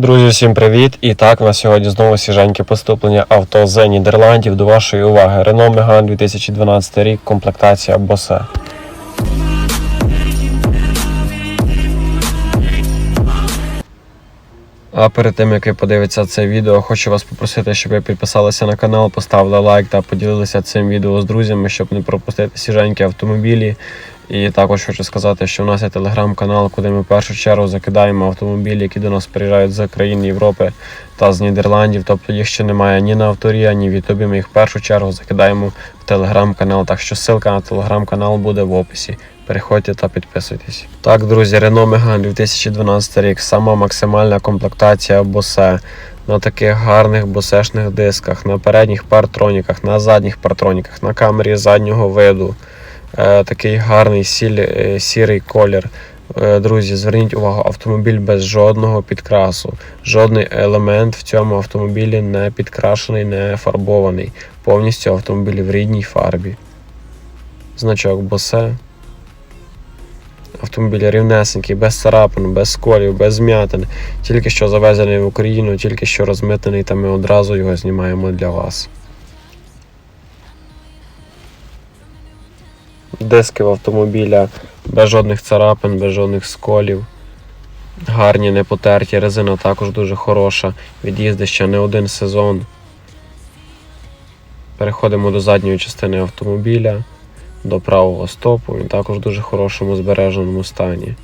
Друзі, всім привіт! І так, на сьогодні знову свіженьке поступлення авто з Нідерландів до вашої уваги. Renault Megane 2012 рік, комплектація Bose. А перед тим як ви подивитеся це відео, хочу вас попросити, щоб ви підписалися на канал, поставили лайк та поділилися цим відео з друзями, щоб не пропустити свіженькі автомобілі. І також хочу сказати, що в нас є телеграм-канал, куди ми в першу чергу закидаємо автомобілі, які до нас приїжджають з країн Європи та з Нідерландів. Тобто їх ще немає ні на авторі, ні в Ютубі. Ми їх в першу чергу закидаємо в телеграм-канал. Так що ссылка на телеграм-канал буде в описі. Переходьте та підписуйтесь. Так, друзі, Renault Megane 2012 рік. Сама максимальна комплектація Bose. На таких гарних босешних дисках, на передніх партроніках, на задніх партроніках, на камері заднього виду. Е, такий гарний сіль, е, сірий колір. Е, Друзі, зверніть увагу, автомобіль без жодного підкрасу. Жодний елемент в цьому автомобілі не підкрашений, не фарбований. Повністю автомобіль в рідній фарбі. Значок Bose. Автомобіль рівнесенький, без царапин, без сколів, без змятин. Тільки що завезений в Україну, тільки що розмитений, та ми одразу його знімаємо для вас. Диски в автомобіля без жодних царапин, без жодних сколів. Гарні, не потерті, резина також дуже хороша. Від'їзди ще не один сезон. Переходимо до задньої частини автомобіля, до правого стопу. Він також в дуже хорошому збереженому стані.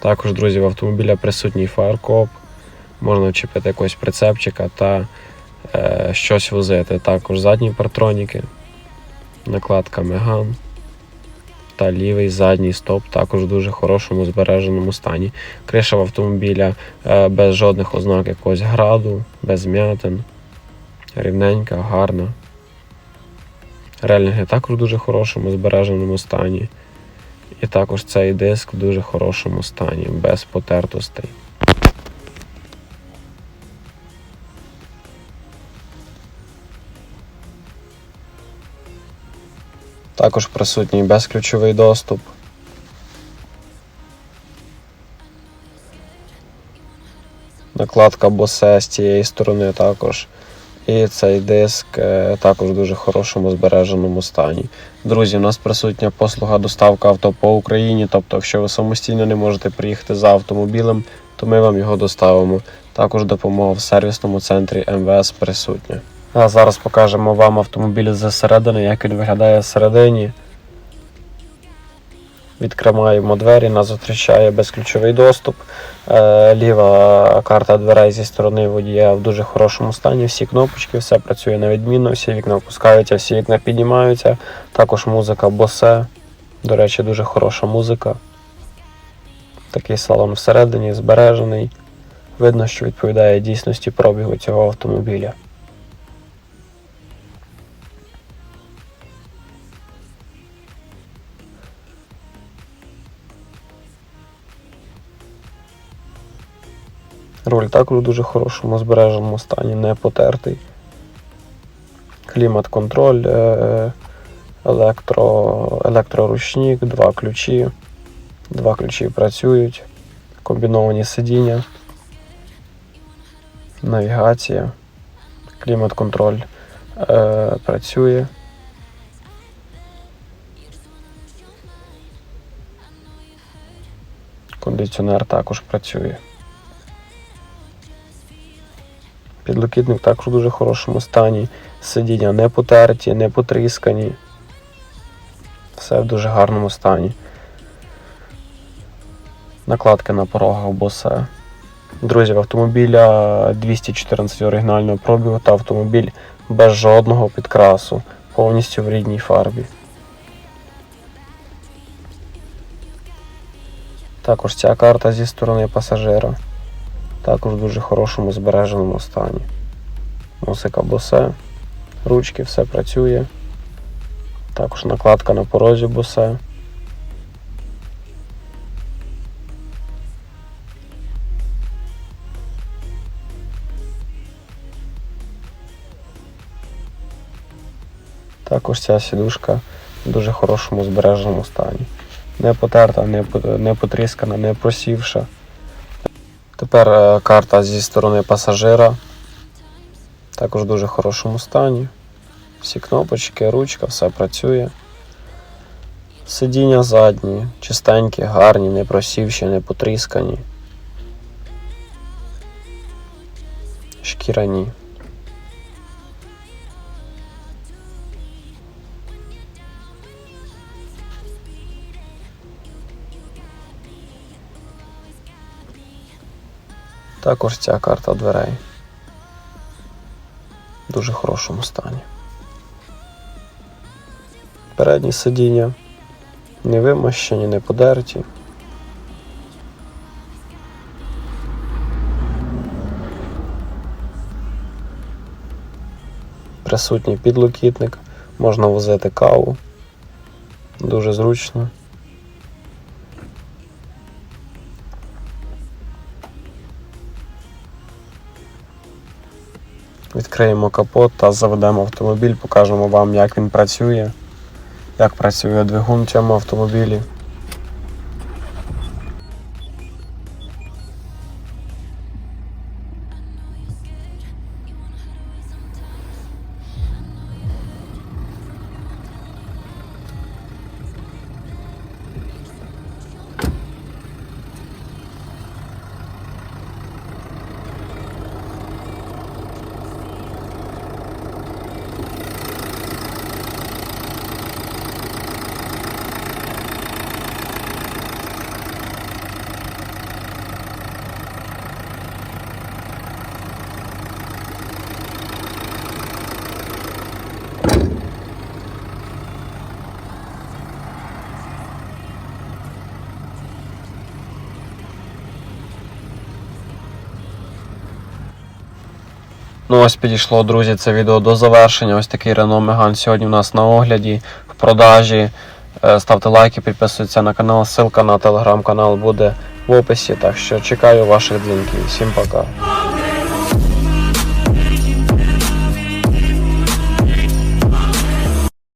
Також, друзі, в автомобіля присутній фаеркоп. Можна вчепити якогось прицепчика та щось возити. Також задні партроніки, накладка Меган та лівий задній стоп також в дуже хорошому збереженому стані. Криша в автомобіля е, без жодних ознак якогось граду, без м'ятин, рівненька, гарна. Релінги також в дуже хорошому збереженому стані. І також цей диск в дуже хорошому стані, без потертостей. Також присутній безключовий доступ. Накладка Bose з цієї сторони також. І цей диск е, також в дуже хорошому збереженому стані. Друзі, у нас присутня послуга доставка авто по Україні. Тобто, якщо ви самостійно не можете приїхати за автомобілем, то ми вам його доставимо. Також допомога в сервісному центрі МВС присутня. А зараз покажемо вам автомобіль зсередини, як він виглядає всередині. Відкриваємо двері, нас зустрічає безключовий доступ. Е, Ліва карта дверей зі сторони водія в дуже хорошому стані. Всі кнопочки, все працює на відмінно, всі вікна опускаються, всі вікна піднімаються. Також музика Bose. До речі, дуже хороша музика. Такий салон всередині збережений. Видно, що відповідає дійсності пробігу цього автомобіля. Руль також в дуже хорошому збереженому стані, не потертий. Клімат-контроль, е, електро, електроручник, два ключі. Два ключі працюють, комбіновані сидіння, навігація, клімат-контроль е, працює. Кондиціонер також працює. Підлокітник також в дуже хорошому стані. Сидіння не потерті, не потріскані. Все в дуже гарному стані. Накладки на порогах босе. Друзі, в автомобіля 214 оригінального пробігу та автомобіль без жодного підкрасу, повністю в рідній фарбі. Також ця карта зі сторони пасажира також в дуже хорошому збереженому стані. Музика босе, ручки, все працює. Також накладка на порозі босе. Також ця сідушка в дуже хорошому збереженому стані. не потерта, не потріскана, не просівша. Тепер е, карта зі сторони пасажира. Також в дуже хорошому стані. Всі кнопочки, ручка, все працює. Сидіння задні, чистенькі, гарні, не просівші, не потріскані. Шкіряні. Також ця карта дверей. В дуже хорошому стані. Передні сидіння не вимощені, не подерті. Присутній підлокітник, можна возити каву. Дуже зручно. Відкриємо капот та заведемо автомобіль, покажемо вам, як він працює, як працює двигун в цьому автомобілі. Ну ось підійшло, друзі, це відео до завершення. Ось такий Renault Megane сьогодні у нас на огляді, в продажі. Е, Ставте лайки, підписуйтесь на канал. Ссылка на телеграм-канал буде в описі. Так що чекаю ваших дзвінків. Всім пока.